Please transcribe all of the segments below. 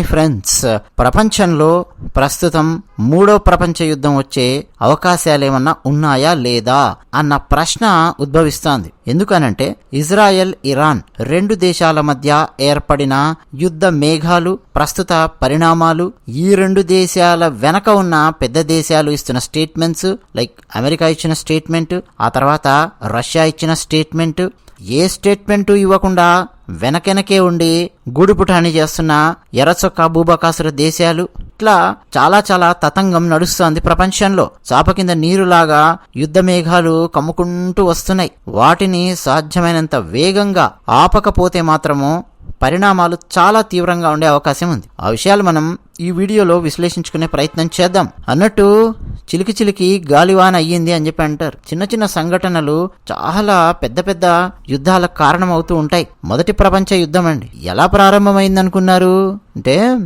Hi friends. ప్రపంచంలో ప్రస్తుతం మూడో ప్రపంచ యుద్ధం వచ్చే అవకాశాలేమన్నా ఉన్నాయా లేదా అన్న ప్రశ్న ఉద్భవిస్తోంది. ఎందుకనంటే ఇజ్రాయెల్ ఇరాన్ రెండు దేశాల మధ్య ఏర్పడిన యుద్ధ మేఘాలు ప్రస్తుత పరిణామాలు ఈ రెండు దేశాల వెనక ఉన్న పెద్ద దేశాలు ఇస్తున్న స్టేట్మెంట్స్ లైక్ అమెరికా ఇచ్చిన స్టేట్మెంట్ ఆ తర్వాత రష్యా ఇచ్చిన స్టేట్మెంట్ ఏ స్టేట్మెంటు ఇవ్వకుండా వెనకెనకే ఉండి గూడుపుటాని చేస్తున్న ఎర్రచొక్క భూబకాసుర దేశాలు. ఇట్లా చాలా చాలా తతంగం నడుస్తోంది ప్రపంచంలో. చాప కింద నీరులాగా యుద్ధ మేఘాలు కమ్ముకుంటూ వస్తున్నాయి. వాటిని సాధ్యమైనంత వేగంగా ఆపకపోతే మాత్రము పరిణామాలు చాలా తీవ్రంగా ఉండే అవకాశం ఉంది. ఆ విషయాలు మనం ఈ వీడియోలో విశ్లేషించుకునే ప్రయత్నం చేద్దాం. అన్నట్టు చిలికి చిలికి గాలివాన అయ్యింది అని చెప్పి అంటారు. చిన్న చిన్న సంఘటనలు చాలా పెద్ద పెద్ద యుద్ధాలకు కారణమవుతూ ఉంటాయి. మొదటి ప్రపంచ యుద్ధం అండి. ఎలా ప్రారంభమైంది అనుకున్నారు అంటే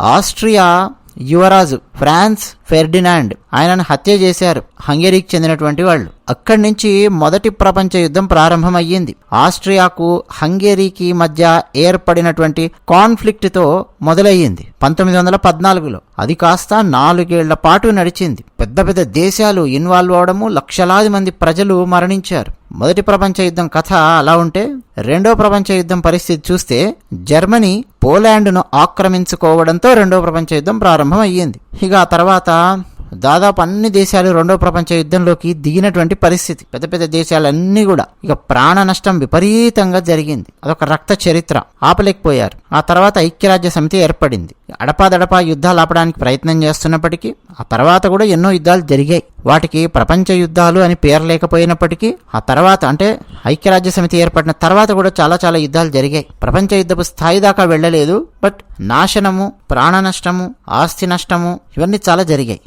ఆస్ట్రియా యువరాజు ఫ్రాన్స్ ఫెర్డినాండ్ ఆయనను హత్య చేశారు. హంగేరీకి చెందినటువంటి వాళ్ళు. అక్కడి నుంచి మొదటి ప్రపంచ యుద్ధం ప్రారంభమయ్యింది. ఆస్ట్రియాకు హంగేరీకి మధ్య ఏర్పడినటువంటి కాన్ఫ్లిక్ట్తో మొదలయ్యింది. పంతొమ్మిది వందల పద్నాలుగులో అది కాస్త నాలుగేళ్ళ పాటు నడిచింది. పెద్ద పెద్ద దేశాలు ఇన్వాల్వ్ అవడము లక్షలాది మంది ప్రజలు మరణించారు. మొదటి ప్రపంచ యుద్ధం కథ అలా ఉంటే రెండో ప్రపంచ యుద్ధం పరిస్థితి చూస్తే జర్మనీ పోలాండ్ను ఆక్రమించుకోవడంతో రెండో ప్రపంచ యుద్ధం ప్రారంభం అయ్యింది ఇక ఆ తర్వాత దాదాపు అన్ని దేశాలు రెండో ప్రపంచ యుద్ధంలోకి దిగినటువంటి పరిస్థితి. పెద్ద పెద్ద దేశాలన్నీ కూడా. ఇక ప్రాణ నష్టం విపరీతంగా జరిగింది. అదొక రక్త చరిత్ర. ఆపలేకపోయారు. ఆ తర్వాత ఐక్యరాజ్య సమితి ఏర్పడింది. అడపాదడపా యుద్ధాలు ఆపడానికి ప్రయత్నం చేస్తున్నప్పటికీ ఆ తర్వాత కూడా ఎన్నో యుద్ధాలు జరిగాయి. వాటికి ప్రపంచ యుద్ధాలు అని పేరు లేకపోయినప్పటికీ ఆ తర్వాత అంటే ఐక్యరాజ్య సమితి ఏర్పడిన తర్వాత కూడా చాలా చాలా యుద్ధాలు జరిగాయి. ప్రపంచ యుద్ధపు స్థాయి దాకా వెళ్ళలేదు బట్ నాశనము ప్రాణ నష్టము ఆస్తి నష్టము ఇవన్నీ చాలా జరిగాయి.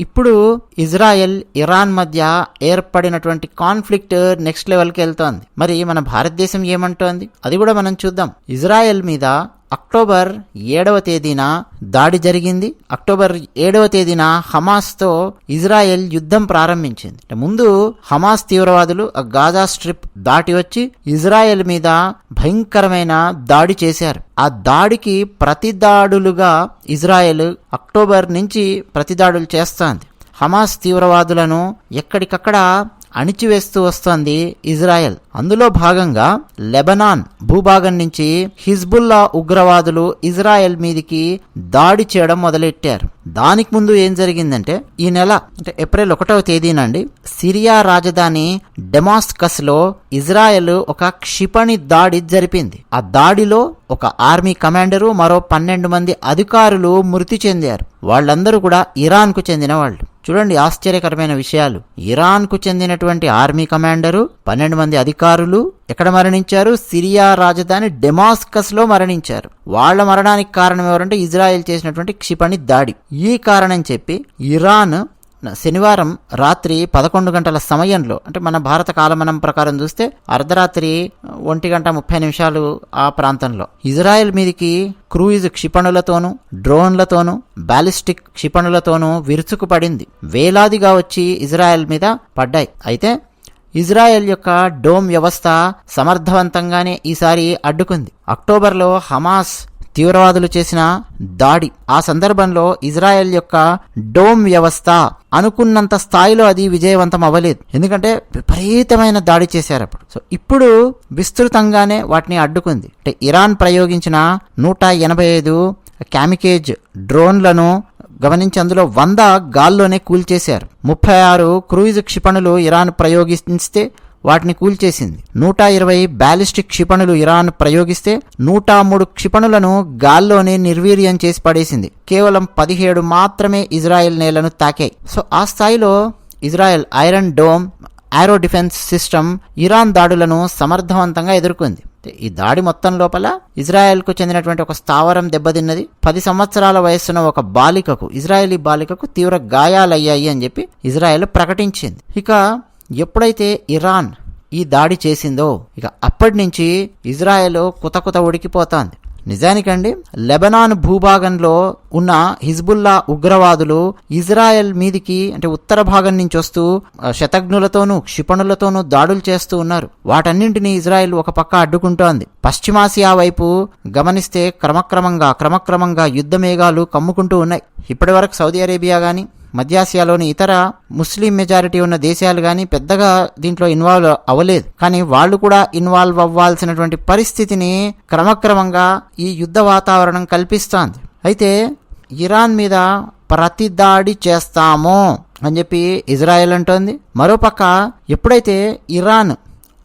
ఇప్పుడు ఇజ్రాయెల్ ఇరాన్ మధ్య ఏర్పడినటువంటి కాన్ఫ్లిక్ట్ నెక్స్ట్ లెవెల్కి వెళ్తోంది. మరి మన భారతదేశం ఏమంటోంది? అది కూడా మనం చూద్దాం. ఇజ్రాయెల్ మీద అక్టోబర్ ఏడవ తేదీన దాడి జరిగింది. అక్టోబర్ ఏడవ తేదీన హమాస్తో ఇజ్రాయెల్ యుద్ధం ప్రారంభించింది. ముందు హమాస్ తీవ్రవాదులు ఆ గాజా స్ట్రిప్ దాటి వచ్చి ఇజ్రాయెల్ మీద భయంకరమైన దాడి చేశారు. ఆ దాడికి ప్రతిదాడులుగా ఇజ్రాయెల్ అక్టోబర్ నుంచి ప్రతిదాడులు చేస్తోంది. హమాస్ తీవ్రవాదులను ఎక్కడికక్కడ అణిచివేస్తూ వస్తోంది ఇజ్రాయెల్. అందులో భాగంగా లెబనాన్ భూభాగం నుంచి హిజ్బుల్లా ఉగ్రవాదులు ఇజ్రాయెల్ మీదికి దాడి చేయడం మొదలెట్టారు. దానికి ముందు ఏం జరిగిందంటే ఈ నెల అంటే ఏప్రిల్ ఒకటవ తేదీనండి సిరియా రాజధాని డెమాస్కస్లో ఇజ్రాయెల్ ఒక క్షిపణి దాడి జరిపింది. ఆ దాడిలో ఒక ఆర్మీ కమాండరు మరో పన్నెండు మంది అధికారులు మృతి చెందారు. వాళ్ళందరూ కూడా ఇరాన్కు చెందిన వాళ్ళు. చూడండి ఆశ్చర్యకరమైన విషయాలు. ఇరాన్కు చెందినటువంటి ఆర్మీ కమాండరు పన్నెండు మంది అధికారులు ఎక్కడ మరణించారు? సిరియా రాజధాని డెమాస్కస్లో మరణించారు. వాళ్ళ మరణానికి కారణం ఎవరంటే ఇజ్రాయెల్ చేసినటువంటి క్షిపణి దాడి. ఈ కారణం చెప్పి ఇరాన్ శనివారం రాత్రి పదకొండు గంటల సమయంలో అంటే మన భారత కాలమనం ప్రకారం చూస్తే అర్ధరాత్రి ఒంటి గంట ముప్పై నిమిషాలు ఆ ప్రాంతంలో. ఇజ్రాయెల్ మీదికి క్రూయిజ్ క్షిపణులతోనూ డ్రోన్లతోనూ బాలిస్టిక్ క్షిపణులతోనూ విరుచుకుపడింది వేలాదిగా వచ్చి ఇజ్రాయెల్ మీద పడ్డాయి. అయితే ఇజ్రాయెల్ యొక్క డోమ్ వ్యవస్థ సమర్థవంతంగానే ఈసారి అడ్డుకుంది. అక్టోబర్లో హమాస్ తీవ్రవాదులు చేసిన దాడి. ఆ సందర్భంలో ఇజ్రాయెల్ యొక్క డోమ్ వ్యవస్థ అనుకున్నంత స్థాయిలో అది విజయవంతం అవ్వలేదు. ఎందుకంటే విపరీతమైన దాడి చేశారు అప్పుడు. సో ఇప్పుడు విస్తృతంగానే వాటిని అడ్డుకుంది. అంటే ఇరాన్ ప్రయోగించిన నూట ఎనభై ఐదు క్యామికేజ్ డ్రోన్లను గమనించి అందులో వంద గాల్లోనే కూల్చేశారు. ముప్పై ఆరు క్రూయిజ్ క్షిపణులు ఇరాన్ ప్రయోగిస్తే వాటిని కూల్చేసింది. నూట ఇరవై బ్యాలిస్టిక్ క్షిపణులు ఇరాన్ ప్రయోగిస్తే నూట మూడు క్షిపణులను గాల్లోనే నిర్వీర్యం చేసి పడేసింది. కేవలం పదిహేడు మాత్రమే ఇజ్రాయెల్ నేలను తాకాయి. సో ఆ స్థాయిలో Israel iron dome arrow defence system Iran దాడులను సమర్థవంతంగా ఎదుర్కొంది. ఈ దాడి మొత్తం లోపల ఇజ్రాయెల్కు చెందినటువంటి ఒక స్థావరం దెబ్బతిన్నది. పది సంవత్సరాల వయస్సున్న ఒక బాలికకు ఇజ్రాయలీ బాలికకు తీవ్ర గాయాలయ్యాయి అని చెప్పి ఇజ్రాయెల్ ప్రకటించింది. ఇక ఎప్పుడైతే ఇరాన్ ఈ దాడి చేసిందో ఇక అప్పటి నుంచి ఇజ్రాయెల్ కుత కుత ఉడికిపోతోంది. నిజానికండి లెబనాన్ భూభాగంలో ఉన్న హిజ్బుల్లా ఉగ్రవాదులు ఇజ్రాయెల్ మీదికి అంటే ఉత్తర భాగం నుంచి వస్తూ ఆ, శతఘ్నులతోనూ క్షిపణులతోనూ దాడులు చేస్తూ ఉన్నారు. వాటన్నింటినీ ఇజ్రాయెల్ ఒక పక్క అడ్డుకుంటోంది. పశ్చిమాసియా వైపు గమనిస్తే క్రమక్రమంగా క్రమక్రమంగా యుద్ధ మేఘాలు కమ్ముకుంటూ ఉన్నాయి. ఇప్పటి వరకు సౌదీ అరేబియా కానీ మధ్యాసియాలోని ఇతర ముస్లిం మెజారిటీ ఉన్న దేశాలు కానీ పెద్దగా దీంట్లో ఇన్వాల్వ్ అవ్వలేదు. కానీ వాళ్ళు కూడా ఇన్వాల్వ్ అవ్వాల్సినటువంటి పరిస్థితిని క్రమక్రమంగా ఈ యుద్ధ వాతావరణం కల్పిస్తోంది. అయితే ఇరాన్ మీద ప్రతిదాడి చేస్తాము అని చెప్పి ఇజ్రాయెల్ అంటోంది. మరోపక్క ఎప్పుడైతే ఇరాన్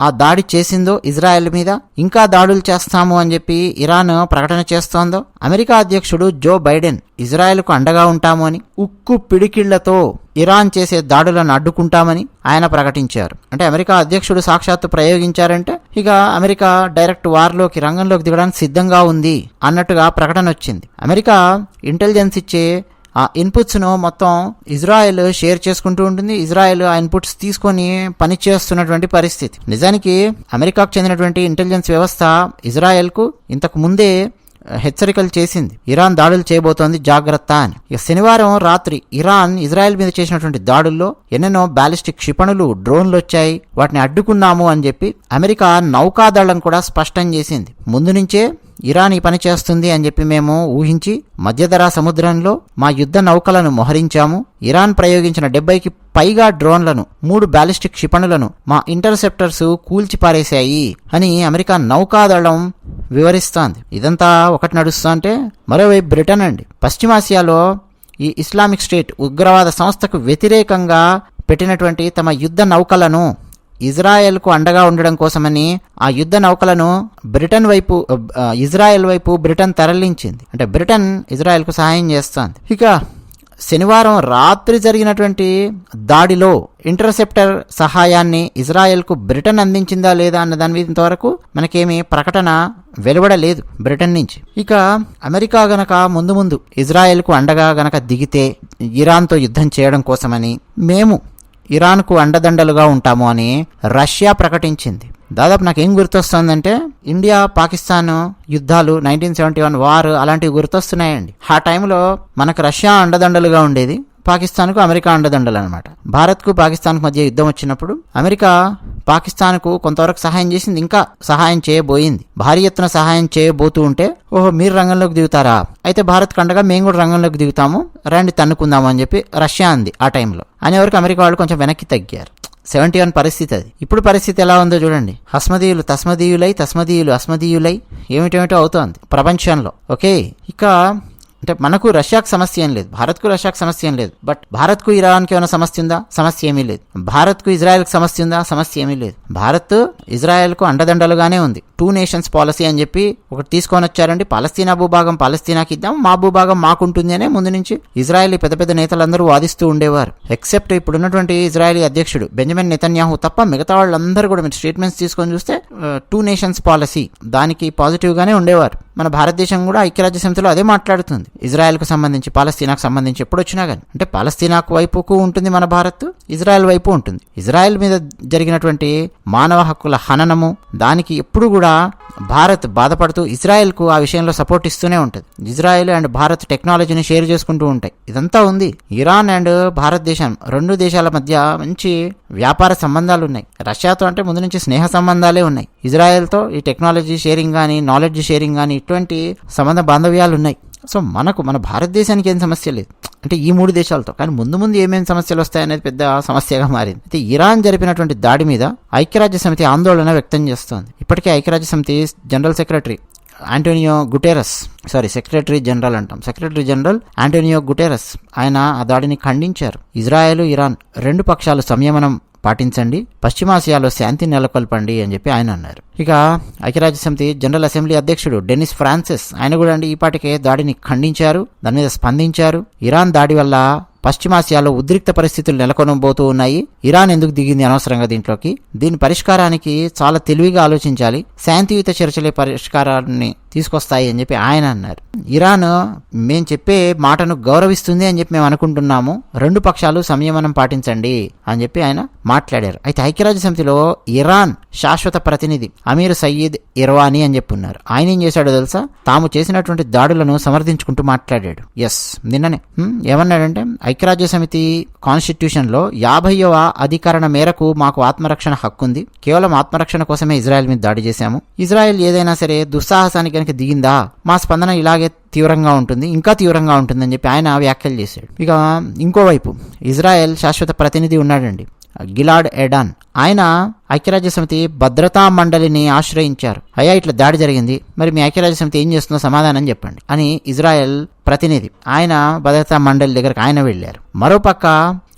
ఆ దాడి చేసిందో ఇజ్రాయెల్ మీద ఇంకా దాడులు చేస్తాము అని చెప్పి ఇరాన్ ప్రకటన చేస్తోందో అమెరికా అధ్యక్షుడు జో బైడెన్ ఇజ్రాయెల్కు అండగా ఉంటాము అని ఉక్కు పిడికిళ్ళతో ఇరాన్ చేసే దాడులను అడ్డుకుంటామని ఆయన ప్రకటించారు. అంటే అమెరికా అధ్యక్షుడు సాక్షాత్తు ప్రయోగించారంటే ఇక అమెరికా డైరెక్ట్ వార్లోకి రంగంలోకి దిగడానికి సిద్ధంగా ఉంది అన్నట్టుగా ప్రకటన వచ్చింది. అమెరికా ఇంటెలిజెన్స్ ఇచ్చే ఆ ఇన్పుట్స్ను మొత్తం ఇజ్రాయెల్ షేర్ చేసుకుంటూ ఉంటుంది. ఇజ్రాయెల్ ఆ ఇన్పుట్స్ తీసుకొని పని చేస్తున్నటువంటి పరిస్థితి. నిజానికి అమెరికాకు చెందినటువంటి ఇంటెలిజెన్స్ వ్యవస్థ ఇజ్రాయెల్కు ఇంతకు ముందే హెచ్చరికలు చేసింది. ఇరాన్ దాడులు చేయబోతోంది జాగ్రత్త అని. ఇక శనివారం రాత్రి ఇరాన్ ఇజ్రాయెల్ మీద చేసినటువంటి దాడుల్లో ఎన్నెన్నో బ్యాలిస్టిక్ క్షిపణులు డ్రోన్లు వచ్చాయి. వాటిని అడ్డుకున్నాము అని చెప్పి అమెరికా నౌకాదళం కూడా స్పష్టం చేసింది. ముందు నుంచే ఇరాన్ ఈ పని చేస్తుంది అని చెప్పి మేము ఊహించి మధ్యధరా సముద్రంలో మా యుద్ధ నౌకలను మోహరించాము. ఇరాన్ ప్రయోగించిన డెబ్బైకి పైగా డ్రోన్లను మూడు బ్యాలిస్టిక్ క్షిపణులను మా ఇంటర్సెప్టర్స్ కూల్చిపారేశాయి అని అమెరికా నౌకాదళం వివరిస్తోంది. ఇదంతా ఒకటి నడుస్తా అంటే మరోవైపు బ్రిటన్ అండి. పశ్చిమాసియాలో ఈ ఇస్లామిక్ స్టేట్ ఉగ్రవాద సంస్థకు వ్యతిరేకంగా పెట్టినటువంటి తమ యుద్ధ నౌకలను ఇజ్రాయెల్కు అండగా ఉండడం కోసమని ఆ యుద్ధ నౌకలను బ్రిటన్ వైపు ఇజ్రాయెల్ వైపు బ్రిటన్ తరలించింది. అంటే బ్రిటన్ ఇజ్రాయెల్కు సహాయం చేస్తుంది. ఇక శనివారం రాత్రి జరిగినటువంటి దాడిలో ఇంటర్సెప్టర్ సహాయాన్ని ఇజ్రాయెల్కు బ్రిటన్ అందించిందా లేదా అన్న దాని మీద ఇంతవరకు మనకేమీ ప్రకటన వెలువడలేదు బ్రిటన్ నుంచి. ఇక అమెరికా గనక ముందు ముందు ఇజ్రాయెల్కు అండగా గనక దిగితే ఇరాన్తో యుద్ధం చేయడం కోసమని మేము ఇరాన్కు అండదండలుగా ఉంటాము అని రష్యా ప్రకటించింది. దాదాపు నాకు ఏం గుర్తొస్తుందంటే ఇండియా పాకిస్తాన్ యుద్ధాలు నైన్టీన్ సెవెంటీ వన్ వార్ అలాంటివి గుర్తొస్తున్నాయండి. ఆ టైంలో మనకు రష్యా అండదండలుగా ఉండేది. పాకిస్తాన్కు అమెరికా అండదండలు అనమాట భారత్కు పాకిస్తాన్కు మధ్య యుద్ధం వచ్చినప్పుడు అమెరికా పాకిస్తాన్కు కొంతవరకు సహాయం చేసింది ఇంకా సహాయం చేయబోయింది. భారీ ఎత్తున సహాయం చేయబోతూ ఉంటే ఓహో మీరు రంగంలోకి దిగుతారా? అయితే భారత్ కండగా మేము కూడా రంగంలోకి దిగుతాము రండి తన్నుకుందాము అని చెప్పి రష్యా అంది ఆ టైంలో. అనేవరకు అమెరికా వాళ్ళు కొంచెం వెనక్కి తగ్గారు. సెవెంటీ వన్ పరిస్థితి అది. ఇప్పుడు పరిస్థితి ఎలా ఉందో చూడండి. హస్మదీయులు తస్మదీయులై తస్మదీయులు అస్మదీయులై ఏమిటేమిటో అవుతోంది ప్రపంచంలో. ఓకే ఇక అంటే మనకు రష్యాకు సమస్య ఏం లేదు భారత్కు రష్యాకు సమస్య ఏం లేదు బట్ భారత్కు ఇరాన్కి ఏమైనా సమస్య ఉందా? సమస్య ఏమీ లేదు. భారత్కు ఇజ్రాయెల్కి సమస్య ఉందా? సమస్య ఏమీ లేదు. భారత్ ఇజ్రాయెల్కు అండదండలుగానే ఉంది. టూ నేషన్స్ పాలసీ అని చెప్పి ఒకటి తీసుకొని వచ్చారండి. పాలస్తీనా భూభాగం పాలస్తీనాకి ఇద్దాం మా భూభాగం మాకుంటుంది అనే ముందు నుంచి ఇజ్రాయెల్ పెద్ద పెద్ద నేతలందరూ వాదిస్తూ ఉండేవారు. ఎక్సెప్ట్ ఇప్పుడున్నటువంటి ఇజ్రాయెలీ అధ్యక్షుడు బెంజమిన్ నెతన్యాహు తప్ప మిగతా వాళ్ళందరూ కూడా మీరు స్టేట్మెంట్స్ తీసుకొని చూస్తే టూ నేషన్స్ పాలసీ దానికి పాజిటివ్గానే ఉండేవారు. మన భారతదేశం కూడా ఐక్యరాజ్య సమితిలో అదే మాట్లాడుతుంది. ఇజ్రాయెల్కు సంబంధించి పాలస్తీనాకు సంబంధించి ఎప్పుడు వచ్చినా కానీ అంటే పాలస్తీనాకు వైపుకు ఉంటుంది మన భారత్ ఇజ్రాయెల్ వైపు ఉంటుంది. ఇజ్రాయెల్ మీద జరిగినటువంటి మానవ హక్కుల హననము దానికి ఎప్పుడు కూడా భారత్ బాధపడుతూ ఇజ్రాయెల్కు ఆ విషయంలో సపోర్ట్ ఇస్తూనే ఉంటుంది. ఇజ్రాయెల్ అండ్ భారత్ టెక్నాలజీని షేర్ చేసుకుంటూ ఉంటాయి. ఇదంతా ఉంది. ఇరాన్ అండ్ భారతదేశం రెండు దేశాల మధ్య మంచి వ్యాపార సంబంధాలు ఉన్నాయి. రష్యాతో అంటే ముందు నుంచి స్నేహ సంబంధాలే ఉన్నాయి. ఇజ్రాయెల్తో ఈ టెక్నాలజీ షేరింగ్ కానీ నాలెడ్జ్ షేరింగ్ కానీ ఇటువంటి సంబంధ బాంధవ్యాలు ఉన్నాయి. సో మనకు మన భారతదేశానికి ఏం సమస్య లేదు. అంటే ఈ మూడు దేశాలతో. కానీ ముందు ముందు ఏమేమి సమస్యలు వస్తాయనేది పెద్ద సమస్యగా మారింది. అయితే ఇరాన్ జరిపినటువంటి దాడి మీద ఐక్యరాజ్య సమితి ఆందోళన వ్యక్తం చేస్తోంది. ఇప్పటికే ఐక్యరాజ్య సమితి general secretary Antonio Guterres sorry secretary general అంటాం. సెక్రటరీ జనరల్ ఆంటోనియో గుటేరస్ ఆయన ఆ దాడిని ఖండించారు. ఇజ్రాయెల్ ఇరాన్ రెండు పక్షాలు సంయమనం పాటించండి. పశ్చిమాసియాలో శాంతి నెలకొల్పండి అని చెప్పి ఆయన అన్నారు. ఇక ఐక్యరాజ్య సమితి జనరల్ అసెంబ్లీ అధ్యక్షుడు డెనిస్ ఫ్రాన్సిస్ ఆయన కూడా అండి ఈ పాటికే దాడిని ఖండించారు దాని మీద స్పందించారు. ఇరాన్ దాడి వల్ల పశ్చిమాసియాలో ఉద్రిక్త పరిస్థితులు నెలకొనబోతూ ఉన్నాయి. ఇరాన్ ఎందుకు దిగింది అనవసరంగా దీంట్లోకి? దీని పరిష్కారానికి చాలా తెలివిగా ఆలోచించాలి. శాంతియుత చర్చలే పరిష్కారాన్ని తీసుకొస్తాయి అని చెప్పి ఆయన అన్నారు. ఇరాన్ మేము చెప్పే మాటను గౌరవిస్తుంది అని చెప్పి మేము అనుకుంటున్నాము. రెండు పక్షాలు సంయమనం పాటించండి అని చెప్పి ఆయన మాట్లాడారు. అయితే ఐక్యరాజ్య సమితిలో ఇరాన్ శాశ్వత ప్రతినిధి అమీర్ సయీద్ ఇర్వానీ అని చెప్పి ఉన్నారు ఆయన ఏం చేశాడో తెలుసా? తాము చేసినటువంటి దాడులను సమర్థించుకుంటూ మాట్లాడాడు. ఎస్ నిన్ననే. ఏమన్నాడంటే ఐక్యరాజ్య సమితి కాన్స్టిట్యూషన్లో యాభైవ అధికరణ మేరకు మాకు ఆత్మరక్షణ హక్కు ఉంది కేవలం ఆత్మరక్షణ కోసమే ఇజ్రాయెల్ మీద దాడి చేశాము. ఇజ్రాయెల్ ఏదైనా సరే దుస్సాహసానికి కనుక దిగిందా? మా స్పందన ఇలాగే తీవ్రంగా ఉంటుంది ఇంకా తీవ్రంగా ఉంటుందని చెప్పి ఆయన వ్యాఖ్యలు చేశాడు. ఇక ఇంకోవైపు ఇజ్రాయెల్ శాశ్వత ప్రతినిధి ఉన్నాడండి గిలాడ్ ఎడాన్. ఆయన ఐక్యరాజ్య సమితి భద్రతా మండలిని ఆశ్రయించారు. అయ్యా ఇట్లా దాడి జరిగింది. మరి మీ ఐక్యరాజ్య సమితి ఏం చేస్తుందో సమాధానం చెప్పండి అని ఇజ్రాయెల్ ప్రతినిధి ఆయన భద్రతా మండలి దగ్గరకు ఆయన వెళ్ళారు. మరోపక్క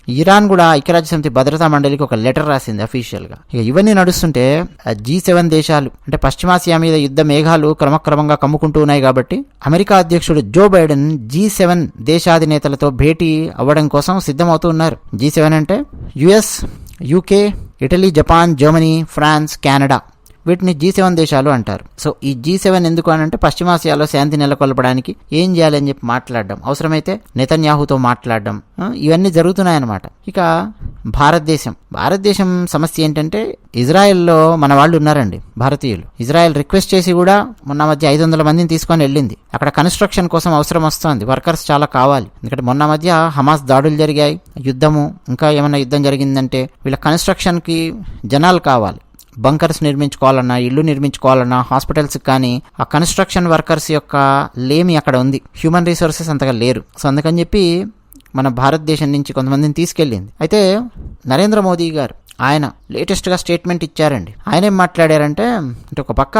ఇరాన్ కూడా ఐక్యరాజ్య సమితి భద్రతా మండలికి ఒక లెటర్ రాసింది అఫీషియల్గా. ఇక ఇవన్నీ నడుస్తుంటే జీ సెవెన్ దేశాలు అంటే పశ్చిమాసియా మీద యుద్ధ మేఘాలు క్రమక్రమంగా కమ్ముకుంటూ ఉన్నాయి కాబట్టి అమెరికా అధ్యక్షుడు జో బైడెన్ జీ సెవెన్ దేశాధినేతలతో భేటీ అవ్వడం కోసం సిద్ధమవుతూ ఉన్నారు. జీ సెవెన్ అంటే US UK Italy Japan Germany France Canada. వీటిని జీ సెవెన్ దేశాలు అంటారు. సో ఈ జీ సెవెన్ ఎందుకు అని అంటే పశ్చిమాసియాలో శాంతి నెలకొల్పడానికి ఏం చేయాలని చెప్పి మాట్లాడడం. అవసరమైతే నెతన్యాహుతో మాట్లాడడం. ఇవన్నీ జరుగుతున్నాయన్నమాట. ఇక భారతదేశం. భారతదేశం సమస్య ఏంటంటే ఇజ్రాయెల్లో మన వాళ్ళు ఉన్నారండి భారతీయులు. ఇజ్రాయెల్ రిక్వెస్ట్ చేసి కూడా మొన్న మధ్య ఐదు వందల మందిని తీసుకొని వెళ్ళింది. అక్కడ కన్స్ట్రక్షన్ కోసం అవసరం వస్తుంది. వర్కర్స్ చాలా కావాలి. ఎందుకంటే మొన్న మధ్య హమాస్ దాడులు జరిగాయి యుద్ధము ఇంకా ఏమైనా యుద్ధం జరిగిందంటే వీళ్ళ కన్స్ట్రక్షన్కి జనాలు కావాలి. బంకర్స్ నిర్మించుకోవాలన్నా ఇల్లు నిర్మించుకోవాలన్నా హాస్పిటల్స్ కానీ ఆ కన్స్ట్రక్షన్ వర్కర్స్ యొక్క లేమి అక్కడ ఉంది. హ్యూమన్ రిసోర్సెస్ అంతగా లేరు. సో అందుకని చెప్పి మన భారతదేశం నుంచి కొంతమందిని తీసుకెళ్ళింది. అయితే నరేంద్ర మోదీ గారు ఆయన లేటెస్ట్గా స్టేట్మెంట్ ఇచ్చారండి. ఆయన ఏం మాట్లాడారంటే అంటే ఒక పక్క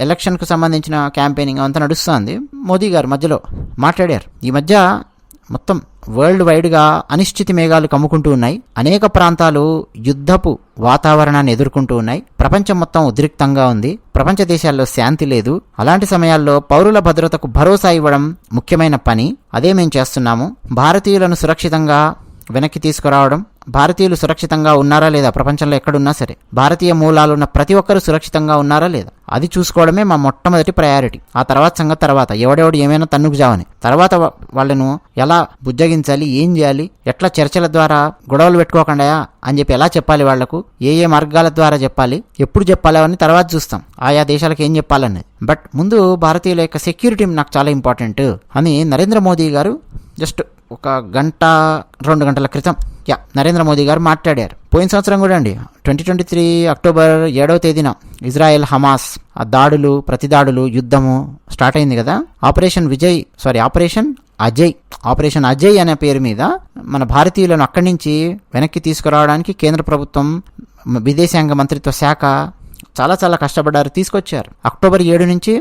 ఎలక్షన్కు సంబంధించిన క్యాంపెయినింగ్ అంతా నడుస్తుంది మోదీ గారు మధ్యలో మాట్లాడారు. ఈ మధ్య మొత్తం వరల్డ్ వైడ్గా అనిశ్చితి మేఘాలు కమ్ముకుంటూ ఉన్నాయి. అనేక ప్రాంతాలు యుద్ధపు వాతావరణాన్ని ఎదుర్కొంటూ ఉన్నాయి. ప్రపంచం మొత్తం ఉద్రిక్తంగా ఉంది. ప్రపంచ దేశాల్లో శాంతి లేదు. అలాంటి సమయాల్లో పౌరుల భద్రతకు భరోసా ఇవ్వడం ముఖ్యమైన పని. అదే మేము చేస్తున్నాము. భారతీయులను సురక్షితంగా వెనక్కి తీసుకురావడం. భారతీయులు సురక్షితంగా ఉన్నారా లేదా ప్రపంచంలో ఎక్కడున్నా సరే. భారతీయ మూలాలున్న ప్రతి ఒక్కరూ సురక్షితంగా ఉన్నారా లేదా? అది చూసుకోవడమే మా మొట్టమొదటి ప్రయారిటీ ఆ తర్వాత సంగతి తర్వాత. ఎవడెవడు ఏమైనా తన్నుకు జావని. తర్వాత వాళ్ళను ఎలా బుజ్జగించాలి ఏం చేయాలి ఎట్లా చర్చల ద్వారా గొడవలు పెట్టుకోకుండా అని చెప్పి ఎలా చెప్పాలి వాళ్ళకు ఏ ఏ మార్గాల ద్వారా చెప్పాలి ఎప్పుడు చెప్పాలి అని తర్వాత చూస్తాం. ఆయా దేశాలకు ఏం చెప్పాలనేది బట్ ముందు భారతీయుల యొక్క సెక్యూరిటీ నాకు చాలా ఇంపార్టెంట్ అని నరేంద్ర మోదీ గారు జస్ట్ ఒక గంట రెండు గంటల క్రితం యా నరేంద్ర మోదీ గారు మాట్లాడారు. పోయిన సంవత్సరం కూడా అండి ట్వంటీ ట్వంటీ త్రీ అక్టోబర్ ఏడవ తేదీన ఇజ్రాయెల్ హమాస్ ఆ దాడులు ప్రతిదాడులు యుద్ధము స్టార్ట్ అయింది కదా? Operation Vijay sorry operation Ajay. Operation Ajay అనే పేరు మీద మన భారతీయులను అక్కడి నుంచి వెనక్కి తీసుకురావడానికి కేంద్ర ప్రభుత్వం విదేశాంగ మంత్రిత్వ శాఖ చాలా చాలా కష్టపడ్డారు తీసుకొచ్చారు. అక్టోబర్ ఏడు నుంచి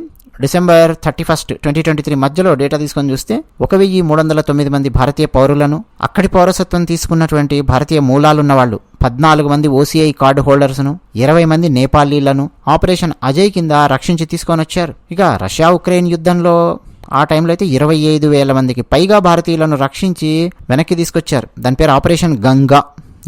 December thirty first twenty twenty three మధ్యలో డేటా తీసుకొని చూస్తే ఒక వెయ్యి మూడు వందల తొమ్మిది మంది భారతీయ పౌరులను అక్కడి పౌరసత్వం తీసుకున్నటువంటి భారతీయ మూలాలున్న వాళ్ళు పద్నాలుగు మంది ఓసీఐ కార్డు హోల్డర్స్ను ఇరవై మంది నేపాలీలను ఆపరేషన్ అజయ్ కింద రక్షించి తీసుకొని వచ్చారు. ఇక రష్యా ఉక్రెయిన్ యుద్ధంలో ఆ టైంలో అయితే ఇరవై ఐదు వేల మందికి పైగా భారతీయులను రక్షించి వెనక్కి తీసుకొచ్చారు. దాని పేరు ఆపరేషన్ గంగా.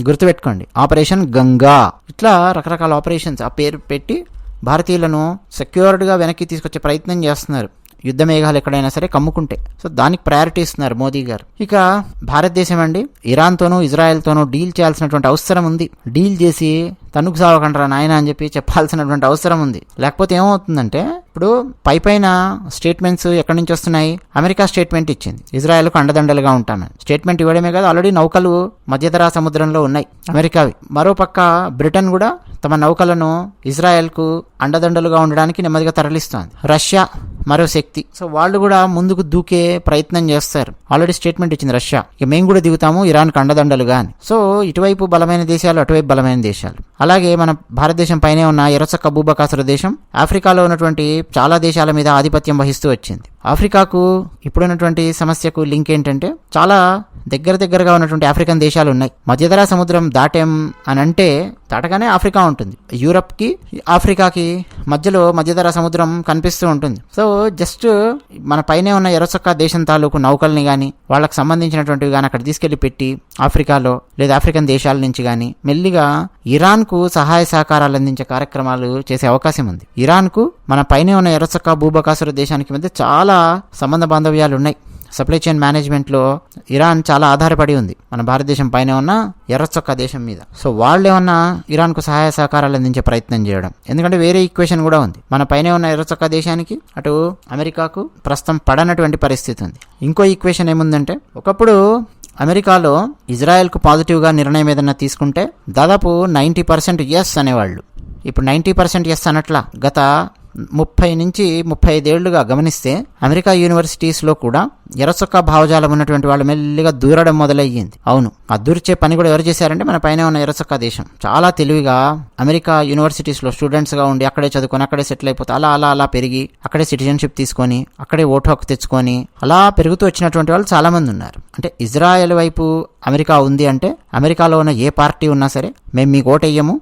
గుర్తుపెట్టుకోండి ఆపరేషన్ గంగా. ఇట్లా రకరకాల ఆపరేషన్స్ ఆ పేరు పెట్టి భారతీయులను సెక్యూర్డ్గా వెనక్కి తీసుకొచ్చే ప్రయత్నం చేస్తున్నారు. యుద్ధ మేఘాలు ఎక్కడైనా సరే కమ్ముకుంటే. సో దానికి ప్రయారిటీ ఇస్తున్నారు మోదీ గారు. ఇక భారతదేశం అండి ఇరాన్తోనూ ఇజ్రాయెల్తోనూ డీల్ చేయాల్సినటువంటి అవసరం ఉంది. డీల్ చేసి తనుకు సావకండ్రా నాయన అని చెప్పి చెప్పాల్సినటువంటి అవసరం ఉంది. లేకపోతే ఏమవుతుందంటే ఇప్పుడు పై పైన స్టేట్మెంట్స్ ఎక్కడి నుంచి వస్తున్నాయి? అమెరికా స్టేట్మెంట్ ఇచ్చింది. ఇజ్రాయెల్కు అండదండలుగా ఉంటామని స్టేట్మెంట్ ఇవ్వడమే కాదు ఆల్రెడీ నౌకలు మధ్యధరా సముద్రంలో ఉన్నాయి అమెరికావి. మరోపక్క బ్రిటన్ కూడా తమ నౌకలను ఇజ్రాయెల్కు అండదండలుగా ఉండడానికి నెమ్మదిగా తరలిస్తోంది. రష్యా మరో శక్తి. సో వాళ్ళు కూడా ముందుకు దూకే ప్రయత్నం చేస్తారు. ఆల్రెడీ స్టేట్మెంట్ ఇచ్చింది రష్యా. ఇక మేము కూడా దిగుతాము ఇరాన్ అండదండలుగా అని. సో ఇటువైపు బలమైన దేశాలు అటువైపు బలమైన దేశాలు. అలాగే మన భారతదేశం పైనే ఉన్న ఎరచక్క భూబకాసుర దేశం ఆఫ్రికాలో ఉన్నటువంటి చాలా దేశాల మీద ఆధిపత్యం వహిస్తూ వచ్చింది. ఆఫ్రికాకు ఇప్పుడున్నటువంటి సమస్యకు లింక్ ఏంటంటే చాలా దగ్గర దగ్గరగా ఉన్నటువంటి ఆఫ్రికన్ దేశాలు ఉన్నాయి. మధ్యధరా సముద్రం దాటాం అని అంటే దాటగానే ఆఫ్రికా ఉంటుంది. యూరప్కి ఆఫ్రికాకి మధ్యలో మధ్యధరా సముద్రం కనిపిస్తూ ఉంటుంది. సో జస్ట్ మన పైనే ఉన్న ఎర్రచొక్క దేశం తాలూకు నౌకల్ని కానీ వాళ్ళకి సంబంధించినటువంటివి కానీ అక్కడ తీసుకెళ్ళి పెట్టి ఆఫ్రికాలో లేదా ఆఫ్రికన్ దేశాల నుంచి కానీ మెల్లిగా ఇరాన్కు సహాయ సహకారాలు అందించే కార్యక్రమాలు చేసే అవకాశం ఉంది. ఇరాన్కు మన పైన ఉన్న ఎరసక్క భూబకాసుర దేశానికి మధ్య చాలా సంబంధ బాంధవ్యాలు ఉన్నాయి. సప్లై చైన్ మేనేజ్మెంట్లో ఇరాన్ చాలా ఆధారపడి ఉంది. మన భారతదేశం పైన ఉన్న ఎర్రచొక్క దేశం మీద. సో వాళ్ళు ఏమన్నా ఇరాన్కు సహాయ సహకారాలు అందించే ప్రయత్నం చేయడం. ఎందుకంటే వేరే ఈక్వేషన్ కూడా ఉంది. మన పైన ఉన్న ఎర్రచొక్క దేశానికి అటు అమెరికాకు ప్రస్తుతం పడనటువంటి పరిస్థితి ఉంది. ఇంకో ఈక్వేషన్ ఏముందంటే ఒకప్పుడు అమెరికాలో ఇజ్రాయెల్కు పాజిటివ్గా నిర్ణయం ఏదైనా తీసుకుంటే దాదాపు నైంటీ పర్సెంట్ ఎస్ అనేవాళ్ళు. ఇప్పుడు నైంటీ పర్సెంట్ ఎస్ అనట్లా గత ముప్పై నుంచి ముప్పై ఐదేళ్ళుగా గమనిస్తే అమెరికా యూనివర్సిటీస్లో కూడా ఎర్రచొక్క భావజాలం ఉన్నటువంటి వాళ్ళు మెల్లిగా దూరడం మొదలయ్యింది. అవును ఆ దూర్చే పని కూడా ఎవరు చేశారంటే మన పైన ఉన్న ఎరసొక్క దేశం. చాలా తెలివిగా అమెరికా యూనివర్సిటీస్లో స్టూడెంట్స్గా ఉండి అక్కడే చదువుకొని అక్కడే సెటిల్ అయిపోతే అలా అలా అలా పెరిగి అక్కడే సిటిజన్షిప్ తీసుకొని అక్కడే ఓటు హక్కు తెచ్చుకొని అలా పెరుగుతూ వచ్చినటువంటి వాళ్ళు చాలామంది ఉన్నారు. అంటే ఇజ్రాయెల్ వైపు అమెరికా ఉంది అంటే అమెరికాలో ఉన్న ఏ పార్టీ ఉన్నా సరే మేము మీకు ఓటేయము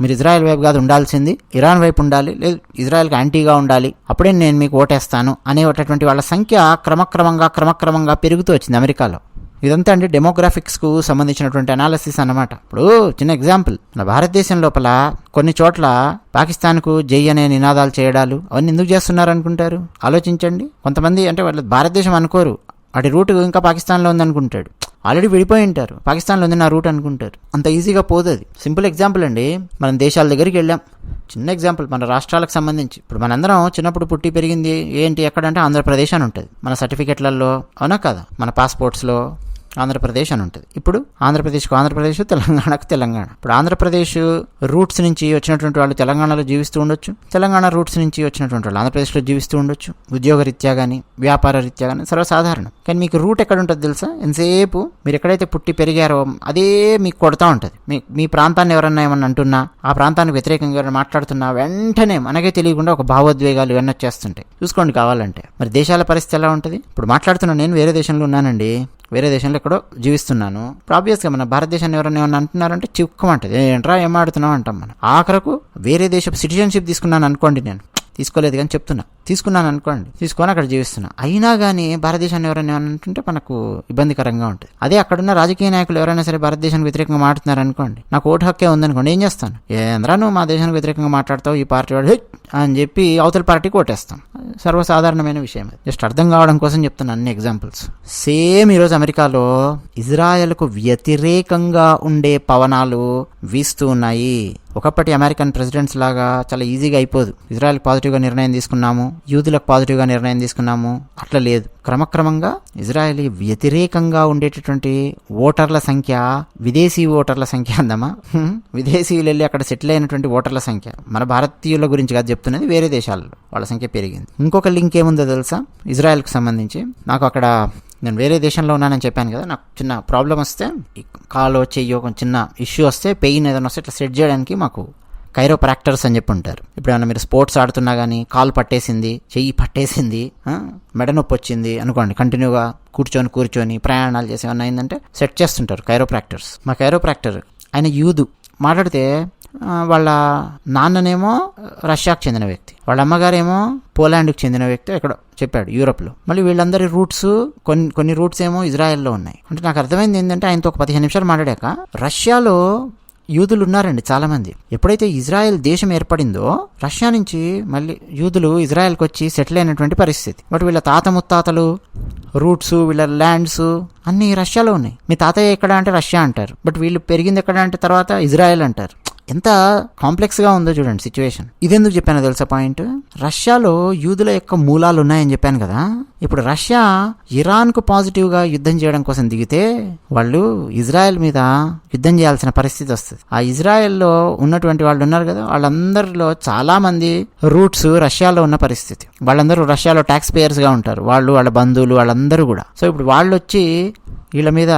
మీరు ఇజ్రాయెల్ వైపు కాదు ఉండాల్సింది ఇరాన్ వైపు ఉండాలి లేదు ఇజ్రాయెల్కి యాంటీగా ఉండాలి అప్పుడే నేను మీకు ఓటేస్తాను అనేటటువంటి వాళ్ళ సంఖ్య క్రమక్రమంగా క్రమక్రమంగా పెరుగుతూ వచ్చింది అమెరికాలో. ఇదంతా అండి డెమోగ్రాఫిక్స్కు సంబంధించినటువంటి అనాలిసిస్ అన్నమాట. ఇప్పుడు చిన్న ఎగ్జాంపుల్ మన భారతదేశం లోపల కొన్ని చోట్ల పాకిస్తాన్కు జై అనే నినాదాలు చేయడాలు అవన్నీ ఎందుకు చేస్తున్నారు అనుకుంటారు? ఆలోచించండి. కొంతమంది అంటే వాళ్ళు భారతదేశం అనుకోరు. అటు రూట్ ఇంకా పాకిస్తాన్లో ఉందనుకుంటాడు. ఆల్రెడీ విడిపోయి ఉంటారు. పాకిస్తాన్లో ఉంది నా రూట్ అనుకుంటారు. అంత ఈజీగా పోదు అది సింపుల్ ఎగ్జాంపుల్ అండి. మనం దేశాల దగ్గరికి వెళ్ళాం. చిన్న ఎగ్జాంపుల్ మన రాష్ట్రాలకు సంబంధించి. ఇప్పుడు మనందరం చిన్నప్పుడు పుట్టి పెరిగింది ఏంటి ఎక్కడంటే ఆంధ్రప్రదేశ్ అని ఉంటుంది. మన సర్టిఫికెట్లలో అవునా కదా? మన పాస్పోర్ట్స్లో ఆంధ్రప్రదేశ్ అని ఉంటుంది. ఇప్పుడు ఆంధ్రప్రదేశ్కు ఆంధ్రప్రదేశ్ తెలంగాణకు తెలంగాణ. ఇప్పుడు ఆంధ్రప్రదేశ్ రూట్స్ నుంచి వచ్చినటువంటి వాళ్ళు తెలంగాణలో జీవిస్తూ ఉండొచ్చు. తెలంగాణ రూట్స్ నుంచి వచ్చినటువంటి వాళ్ళు ఆంధ్రప్రదేశ్లో జీవిస్తూ ఉండొచ్చు. ఉద్యోగ రీత్యా కానీ వ్యాపార రీత్యా కానీ సర్వసాధారణం. కానీ మీకు రూట్ ఎక్కడ ఉంటుంది తెలుసా? ఎంతసేపు మీరు ఎక్కడైతే పుట్టి పెరిగారో అదే మీకు కొడతా ఉంటుంది. మీ మీ ప్రాంతాన్ని ఎవరన్నా ఏమన్నా అంటున్నా ఆ ప్రాంతానికి వ్యతిరేకంగా ఎవరైనా మాట్లాడుతున్నా వెంటనే మనకే తెలియకుండా ఒక భావోద్వేగాలు ఇవన్నీ వచ్చేస్తుంటాయి. చూసుకోండి కావాలంటే. మరి దేశాల పరిస్థితి ఎలా ఉంటుంది? ఇప్పుడు మాట్లాడుతున్నా నేను వేరే దేశంలో ఉన్నానండి. వేరే దేశంలో ఎక్కడో జీవిస్తున్నాను. ఇప్పుడు ఆబ్వియస్గా మన భారతదేశాన్ని ఎవరైనా ఏమన్నా అంటున్నారంటే చిక్కుమంటది ఏంట్రా ఏం ఆడుతున్నావు? అంటాం మనం. ఆఖరకు వేరే దేశపు సిటిజన్షిప్ తీసుకున్నాను అనుకోండి నేను. తీసుకోలేదు కానీ చెప్తున్నా. తీసుకున్నాను అనుకోండి. తీసుకొని అక్కడ జీవిస్తున్నా. అయినా కానీ భారతదేశాన్ని ఎవరైనా అంటుంటే మనకు ఇబ్బందికరంగా ఉంటుంది. అదే అక్కడున్న రాజకీయ నాయకులు ఎవరైనా సరే భారతదేశానికి వ్యతిరేకంగా మాట్లాడుతున్నారు అనుకోండి. నాకు ఓటు హక్కే ఉందనుకోండి ఏం చేస్తాను? ఏంద్రా నువ్వు మా దేశానికి వ్యతిరేకంగా మాట్లాడతావు ఈ పార్టీ వాడు అని చెప్పి అవతల పార్టీకి ఓటేస్తాం. సర్వసాధారణమైన విషయం జస్ట్ అర్థం కావడం కోసం చెప్తున్నా అన్ని ఎగ్జాంపుల్స్ సేమ్ ఈరోజు అమెరికాలో ఇజ్రాయెల్కు వ్యతిరేకంగా ఉండే పవనాలు వీస్తూ ఉన్నాయి. ఒకప్పటి అమెరికన్ ప్రెసిడెంట్స్ లాగా చాలా ఈజీగా అయిపోదు. ఇజ్రాయెల్ పాజిటివ్గా నిర్ణయం తీసుకున్నాము యూదులకు పాజిటివ్గా నిర్ణయం తీసుకున్నాము అట్లా లేదు. క్రమక్రమంగా ఇజ్రాయెల్ వ్యతిరేకంగా ఉండేటటువంటి ఓటర్ల సంఖ్య విదేశీ ఓటర్ల సంఖ్య అందమా? విదేశీయులు వెళ్ళి అక్కడ సెటిల్ అయినటువంటి ఓటర్ల సంఖ్య. మన భారతీయుల గురించి కాదు చెప్తున్నది వేరే దేశాల్లో. వాళ్ళ సంఖ్య పెరిగింది. ఇంకొక లింక్ ఏముందో తెలుసా? ఇజ్రాయెల్కి సంబంధించి. నాకు అక్కడ నేను వేరే దేశంలో ఉన్నానని చెప్పాను కదా నాకు చిన్న ప్రాబ్లం వస్తే కాలో చెయ్యో కొంచెం చిన్న ఇష్యూ వస్తే పెయిన్ ఏదైనా వస్తే ఇట్లా సెట్ చేయడానికి మాకు కైరో ప్రాక్టర్స్ అని చెప్పి ఉంటారు. ఇప్పుడు ఏమైనా మీరు స్పోర్ట్స్ ఆడుతున్నా కానీ కాలు పట్టేసింది చెయ్యి పట్టేసింది మెడ నొప్పి వచ్చింది అనుకోండి కంటిన్యూగా కూర్చొని కూర్చొని ప్రయాణాలు చేసి ఏమన్నా అయిందంటే సెట్ చేస్తుంటారు కైరో ప్రాక్టర్స్ మా కైరో ప్రాక్టర్ ఆయన యూదు. మాట్లాడితే వాళ్ళ నాన్ననేమో రష్యాకు చెందిన వ్యక్తి. వాళ్ళ అమ్మగారేమో పోలాండ్కి చెందిన వ్యక్తి ఎక్కడో చెప్పాడు యూరోప్లో. మళ్ళీ వీళ్ళందరి రూట్స్ కొన్ని కొన్ని రూట్స్ ఏమో ఇజ్రాయెల్లో ఉన్నాయి. అంటే నాకు అర్థమైంది ఏంటంటే ఆయనతో ఒక పదిహేను నిమిషాలు మాట్లాడాక రష్యాలో యూదులు ఉన్నారండి చాలామంది. ఎప్పుడైతే ఇజ్రాయెల్ దేశం ఏర్పడిందో రష్యా నుంచి మళ్ళీ యూదులు ఇజ్రాయెల్కి వచ్చి సెటిల్ అయినటువంటి పరిస్థితి. బట్ వీళ్ళ తాత ముత్తాతలు రూట్స్ వీళ్ళ ల్యాండ్స్ అన్నీ రష్యాలో ఉన్నాయి. మీ తాతయ్య ఎక్కడ అంటే రష్యా అంటారు. బట్ వీళ్ళు పెరిగింది ఎక్కడ అంటే తర్వాత ఇజ్రాయెల్ అంటారు. ఎంత కాంప్లెక్స్గా ఉందో చూడండి సిచ్యువేషన్. ఇదెందుకు చెప్పాను తెలుసా పాయింట్? రష్యాలో యూదుల యొక్క మూలాలు ఉన్నాయని చెప్పాను కదా. ఇప్పుడు రష్యా ఇరాన్కు పాజిటివ్గా యుద్ధం చేయడం కోసం దిగితే వాళ్ళు ఇజ్రాయెల్ మీద యుద్ధం చేయాల్సిన పరిస్థితి వస్తుంది. ఆ ఇజ్రాయెల్లో ఉన్నటువంటి వాళ్ళు ఉన్నారు కదా వాళ్ళందరిలో చాలామంది రూట్స్ రష్యాలో ఉన్న పరిస్థితి. వాళ్ళందరూ రష్యాలో ట్యాక్స్ పేయర్స్గా ఉంటారు. వాళ్ళు వాళ్ళ బంధువులు వాళ్ళందరూ కూడా. సో ఇప్పుడు వాళ్ళు వచ్చి వీళ్ళ మీద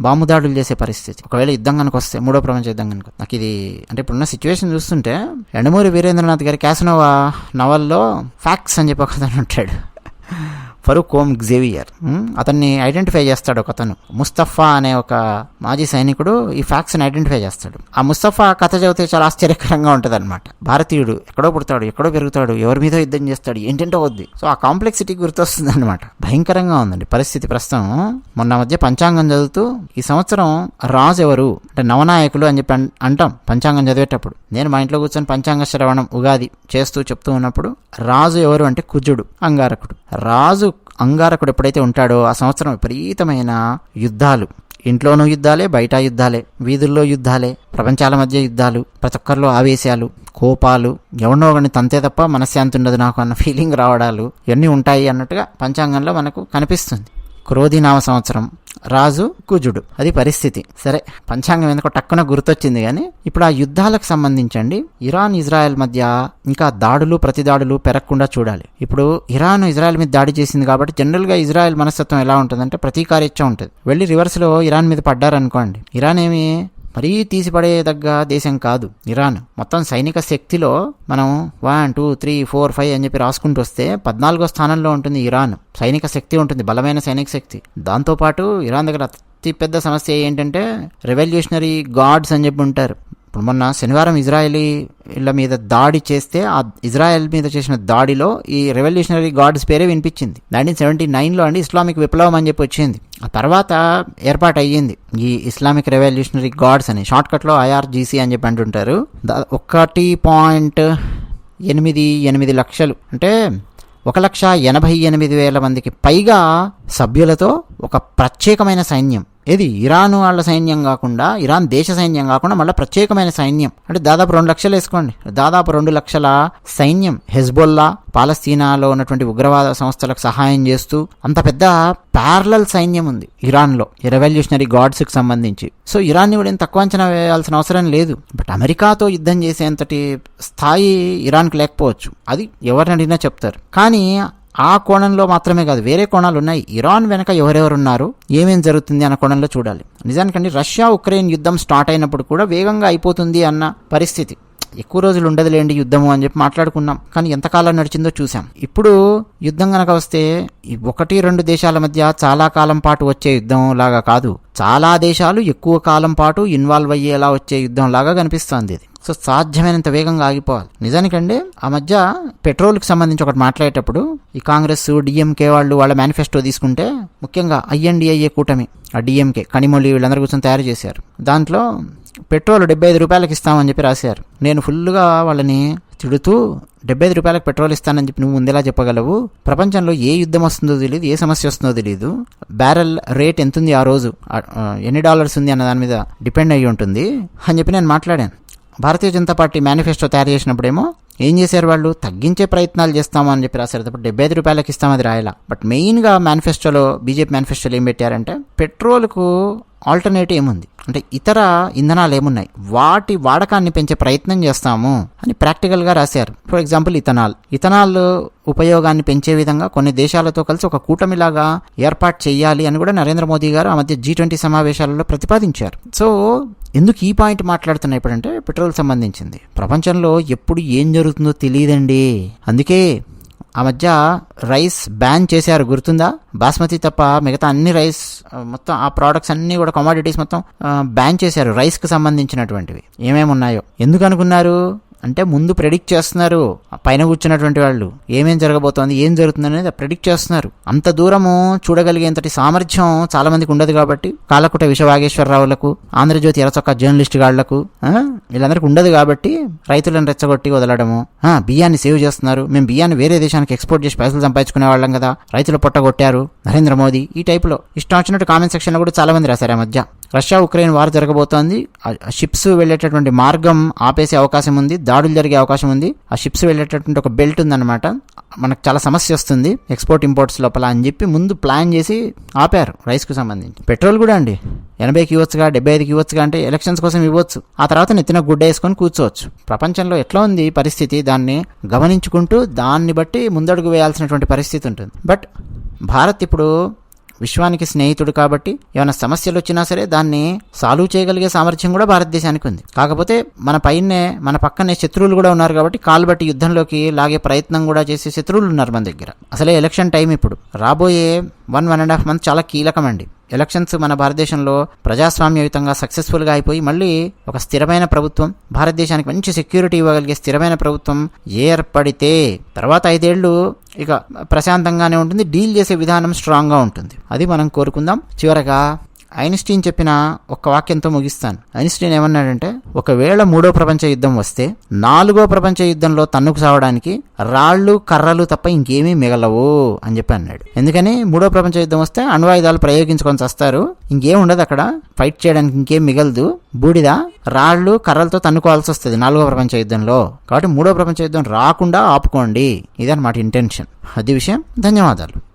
బాంబు దాడులు చేసే పరిస్థితి. ఒకవేళ యుద్ధం కనుక వస్తే మూడో ప్రపంచ యుద్ధం కనుక. నాకు ఇది అంటే ఇప్పుడున్న సిచ్యువేషన్ చూస్తుంటే ఎండమూరి వీరేంద్రనాథ్ గారి క్యాసనోవా నవల్లో ఫ్యాక్ట్స్ అని చెప్పి ఒకతను ఉంటాడు. ఫరూక్ కోమ్ గ్జేవియర్ అతన్ని ఐడెంటిఫై చేస్తాడు ఒక అతను ముస్తఫా అనే ఒక మాజీ సైనికుడు ఈ ఫ్యాక్స్ని ఐడెంటిఫై చేస్తాడు. ఆ ముస్తఫా కథ చదివితే చాలా ఆశ్చర్యకరంగా ఉంటుంది అనమాట భారతీయుడు ఎక్కడో పుడతాడు ఎక్కడో పెరుగుతాడు ఎవరి మీద యుద్ధం చేస్తాడు ఏంటంటే వద్ది సో ఆ కాంప్లెక్సిటీ గుర్తొస్తుంది అనమాట భయంకరంగా ఉందండి పరిస్థితి ప్రస్తుతం. మొన్న మధ్య పంచాంగం చదువుతూ ఈ సంవత్సరం రాజు ఎవరు? అంటే నవనాయకులు అని చెప్పి అంటాం పంచాంగం చదివేటప్పుడు. నేను మా ఇంట్లో కూర్చొని పంచాంగ శ్రవణం ఉగాది చేస్తూ చెప్తూ ఉన్నప్పుడు రాజు ఎవరు అంటే కుజుడు అంగారకుడు. రాజు అంగారకుడు ఎప్పుడైతే ఉంటాడో ఆ సంవత్సరం విపరీతమైన యుద్ధాలు. ఇంట్లోనూ యుద్ధాలే బయట యుద్ధాలే వీధుల్లో యుద్ధాలే ప్రపంచాల మధ్య యుద్ధాలు ప్రతి ఒక్కరిలో ఆవేశాలు కోపాలు ఎవరినో ఒకరిని తంతే తప్ప మనశ్శాంతి ఉండదు నాకు అన్న ఫీలింగ్ రావడాలు ఇవన్నీ ఉంటాయి అన్నట్టుగా పంచాంగంలో మనకు కనిపిస్తుంది. క్రోధినామ సంవత్సరం రాజు కుజుడు. అది పరిస్థితి. సరే పంచాంగం ఎందుకో టక్కున గుర్తొచ్చింది కానీ ఇప్పుడు ఆ యుద్ధాలకు సంబంధించండి. ఇరాన్ ఇజ్రాయెల్ మధ్య ఇంకా దాడులు ప్రతి దాడులు పెరగకుండా చూడాలి. ఇప్పుడు ఇరాన్ ఇజ్రాయెల్ మీద దాడి చేసింది కాబట్టి జనరల్గా ఇజ్రాయెల్ మనస్తత్వం ఎలా ఉంటుందంటే ప్రతీకారేచ్ఛ ఉంటుంది. వెళ్ళి రివర్స్లో ఇరాన్ మీద పడ్డారనుకోండి. ఇరాన్ ఏమి మరీ తీసిపడేదగ్గ దేశం కాదు ఇరాన్. మొత్తం సైనిక శక్తిలో మనం one two three four five అని చెప్పి రాసుకుంటూ వస్తే పద్నాలుగో స్థానంలో ఉంటుంది ఇరాన్. సైనిక శక్తి ఉంటుంది బలమైన సైనిక శక్తి. దాంతోపాటు ఇరాన్ దగ్గర అతి పెద్ద సమస్య ఏంటంటే రెవల్యూషనరీ గాడ్స్ అని చెప్పి ఉంటారు. ఇప్పుడు మొన్న శనివారం ఇజ్రాయలీల మీద దాడి చేస్తే ఆ ఇజ్రాయెల్ మీద చేసిన దాడిలో ఈ రెవల్యూషనరీ గాడ్స్ పేరే వినిపించింది. నైన్టీన్ సెవెంటీ నైన్లో అండి ఇస్లామిక్ విప్లవం అని చెప్పి వచ్చింది. ఆ తర్వాత ఏర్పాటు అయ్యింది ఈ ఇస్లామిక్ రెవల్యూషనరీ గాడ్స్ అని షార్ట్కట్లో ఐఆర్జీసీ అని చెప్పి అంటుంటారు. ఒకటి పాయింట్ ఎనిమిది ఎనిమిది లక్షలు. అంటే ఒక లక్ష ఎనభై ఎనిమిది వేల మందికి పైగా సభ్యులతో ఒక ప్రత్యేకమైన సైన్యం. ఏది? ఇరాన్ వాళ్ళ సైన్యం కాకుండా ఇరాన్ దేశ సైన్యం కాకుండా మళ్ళీ ప్రత్యేకమైన సైన్యం. అంటే దాదాపు రెండు లక్షలు వేసుకోండి. దాదాపు రెండు లక్షల సైన్యం హెజ్బొల్లా పాలస్తీనాలో ఉన్నటువంటి ఉగ్రవాద సంస్థలకు సహాయం చేస్తూ అంత పెద్ద ప్యారలల్ సైన్యం ఉంది ఇరాన్లో. రెవల్యూషనరీ గాడ్స్కి సంబంధించి. సో ఇరాన్ని కూడా ఏం తక్కువ అంచనా వేయాల్సిన అవసరం లేదు. బట్ అమెరికాతో యుద్ధం చేసేంతటి స్థాయి ఇరాన్కి లేకపోవచ్చు. అది ఎవరిని అడిగినా చెప్తారు. కానీ ఆ కోణంలో మాత్రమే కాదు వేరే కోణాలు ఉన్నాయి ఇరాన్ వెనక ఎవరెవరు ఉన్నారు ఏమేం జరుగుతుంది అన్న కోణంలో చూడాలి. నిజానికండి రష్యా ఉక్రెయిన్ యుద్ధం స్టార్ట్ అయినప్పుడు కూడా వేగంగా అయిపోతుంది అన్న పరిస్థితి. ఎక్కువ రోజులు ఉండదులేండి యుద్ధము అని చెప్పి మాట్లాడుకున్నాం. కానీ ఎంతకాలం నడిచిందో చూసాం ఇప్పుడు యుద్ధం గనక వస్తే ఒకటి రెండు దేశాల మధ్య చాలా కాలం పాటు వచ్చే యుద్ధం లాగా కాదు. చాలా దేశాలు ఎక్కువ కాలం పాటు ఇన్వాల్వ్ అయ్యేలా వచ్చే యుద్ధం లాగా కనిపిస్తోంది ఇది. సో సాధ్యమైనంత వేగంగా ఆగిపోవాలి. నిజానికండి ఆ మధ్య పెట్రోల్కి సంబంధించి ఒకటి మాట్లాడేటప్పుడు ఈ కాంగ్రెస్ డిఎంకే వాళ్ళు వాళ్ళ మేనిఫెస్టో తీసుకుంటే ముఖ్యంగా ఐఎన్డిఐఏ కూటమి ఆ డిఎంకే కనిమొళి వీళ్ళందరూ కూర్చొని తయారు చేశారు. దాంట్లో పెట్రోల్ డెబ్బై ఐదు రూపాయలకి ఇస్తామని చెప్పి రాశారు. నేను ఫుల్గా వాళ్ళని తిడుతూ డెబ్బై ఐదు రూపాయలకు పెట్రోల్ ఇస్తానని చెప్పి నువ్వు ముందేలా చెప్పగలవు? ప్రపంచంలో ఏ యుద్ధం వస్తుందో తెలియదు ఏ సమస్య వస్తుందో తెలియదు బ్యారెల్ రేట్ ఎంత ఉంది ఆ రోజు ఎన్ని డాలర్స్ ఉంది అన్న దాని మీద డిపెండ్ అయ్యి ఉంటుంది అని చెప్పి నేను మాట్లాడాను. భారతీయ జనతా పార్టీ మేనిఫెస్టో తయారు చేసినప్పుడేమో ఏం చేశారు వాళ్ళు? తగ్గించే ప్రయత్నాలు చేస్తామని అని చెప్పి రాశారు. తప్పుడు డెబ్బై ఐదు రూపాయలకి ఇస్తాం అది రాయాల. బట్ మెయిన్గా మేనిఫెస్టోలో బీజేపీ మేనిఫెస్టోలో ఏం పెట్టారంటే పెట్రోల్కు ఆల్టర్నేటివ్ ఏముంది? అంటే ఇతర ఇంధనాలు ఏమున్నాయి? వాటి వాడకాన్ని పెంచే ప్రయత్నం చేస్తాము అని ప్రాక్టికల్గా రాశారు. For example ethanol. ఇథనాల్ ఉపయోగాన్ని పెంచే విధంగా కొన్ని దేశాలతో కలిసి ఒక కూటమిలాగా ఏర్పాటు చేయాలి అని కూడా నరేంద్ర మోదీ గారు ఆ మధ్య జీ ట్వంటీ సమావేశాలలో ప్రతిపాదించారు. సో ఎందుకు ఈ పాయింట్ మాట్లాడుతున్నా ఇప్పుడంటే పెట్రోల్ సంబంధించింది? ప్రపంచంలో ఎప్పుడు ఏం జరుగుతుందో తెలియదండి. అందుకే ఆ మధ్య రైస్ బ్యాన్ చేశారు గుర్తుందా? బాస్మతి తప్ప మిగతా అన్ని రైస్ మొత్తం ఆ ప్రోడక్ట్స్ అన్ని కూడా కమాడిటీస్ మొత్తం బ్యాన్ చేశారు రైస్కి సంబంధించినటువంటివి. ఏమేమి ఉన్నాయో ఎందుకు అనుకున్నారు? అంటే ముందు ప్రెడిక్ట్ చేస్తున్నారు పైన కూర్చున్నటువంటి వాళ్ళు ఏమేం జరగబోతోంది ఏం జరుగుతుంది అనేది ప్రెడిక్ట్ చేస్తున్నారు. అంత దూరము చూడగలిగేంతటి సామర్థ్యం చాలా మందికి ఉండదు కాబట్టి కాలకుట విశ్వవాగేశ్వరరావులకు ఆంధ్రజ్యోతి ఎరచొక్క జర్నలిస్ట్ గాళ్ళకు వీళ్ళందరికీ ఉండదు కాబట్టి రైతులను రెచ్చగొట్టి వదలడము. బియ్యాన్ని సేవ్ చేస్తున్నారు. మేము బియ్యాన్ని వేరే దేశానికి ఎక్స్పోర్ట్ చేసి పైసలు సంపాదించుకునే వాళ్ళం కదా. రైతులు పొట్టగొట్టారు నరేంద్ర మోదీ ఈ టైపులో ఇష్టం వచ్చినట్టు కామెంట్ సెక్షన్లో కూడా చాలా మంది రాశారు ఆ మధ్య. రష్యా ఉక్రెయిన్ వార్ జరగబోతోంది. ఆ షిప్స్ వెళ్ళేటటువంటి మార్గం ఆపేసే అవకాశం ఉంది. దాడులు జరిగే అవకాశం ఉంది. ఆ షిప్స్ వెళ్ళేటటువంటి ఒక బెల్ట్ ఉందన్నమాట. మనకు చాలా సమస్య వస్తుంది. ఎక్స్పోర్ట్ ఇంపోర్ట్స్ లోపల అని చెప్పి ముందు ప్లాన్ చేసి ఆపారు రైస్కు సంబంధించి. పెట్రోల్ కూడా అండి. ఎనభైకి ఇవ్వచ్చుగా డెబ్బై ఐదుకి ఇవ్వచ్చుగా అంటే ఎలక్షన్స్ కోసం ఇవ్వచ్చు. ఆ తర్వాత నెత్తిన గుడ్డ వేసుకొని కూర్చోవచ్చు. ప్రపంచంలో ఎట్లా ఉంది పరిస్థితి? దాన్ని గమనించుకుంటూ దాన్ని బట్టి ముందడుగు వేయాల్సినటువంటి పరిస్థితి ఉంటుంది. బట్ భారత్ ఇప్పుడు విశ్వానికి స్నేహితుడు కాబట్టి ఏమైనా సమస్యలు వచ్చినా సరే దాన్ని సాల్వ్ చేయగలిగే సామర్థ్యం కూడా భారతదేశానికి ఉంది. కాకపోతే మన పైనే మన పక్కనే శత్రువులు కూడా ఉన్నారు కాబట్టి కాల్బట్టి యుద్ధంలోకి లాగే ప్రయత్నం కూడా చేసే శత్రువులు ఉన్నారు మన దగ్గర. అసలే ఎలక్షన్ టైం ఇప్పుడు. రాబోయే one one and half month చాలా కీలకమండి ఎలక్షన్స్ మన భారతదేశంలో ప్రజాస్వామ్యయుతంగా సక్సెస్ఫుల్గా అయిపోయి మళ్ళీ ఒక స్థిరమైన ప్రభుత్వం భారతదేశానికి మంచి సెక్యూరిటీ ఇవ్వగలిగే స్థిరమైన ప్రభుత్వం ఏర్పడితే తర్వాత ఐదేళ్ళు ఇక ప్రశాంతంగానే ఉంటుంది డీల్ చేసే విధానం స్ట్రాంగ్గా ఉంటుంది. అది మనం కోరుకుందాం. చివరగా ఐన్స్టీన్ చెప్పిన ఒక వాక్యంతో ముగిస్తాను. ఐన్స్టీన్ ఏమన్నాడంటే ఒకవేళ మూడో ప్రపంచ యుద్ధం వస్తే నాలుగో ప్రపంచ యుద్ధంలో తన్నుకు సావడానికి రాళ్ళు కర్రలు తప్ప ఇంకేమీ మిగలవు అని చెప్పి అన్నాడు. ఎందుకని? మూడో ప్రపంచ యుద్ధం వస్తే అణ్వాయుధాలు ప్రయోగించుకొని వస్తారు ఇంకేం ఉండదు అక్కడ. ఫైట్ చేయడానికి ఇంకేం మిగలదు. బూడిద రాళ్ళు కర్రలతో తన్నుకోవాల్సి వస్తుంది నాలుగో ప్రపంచ యుద్ధంలో. కాబట్టి మూడో ప్రపంచ యుద్ధం రాకుండా ఆపుకోండి. ఇదన్నమాట ఇంటెన్షన్. అది విషయం. ధన్యవాదాలు.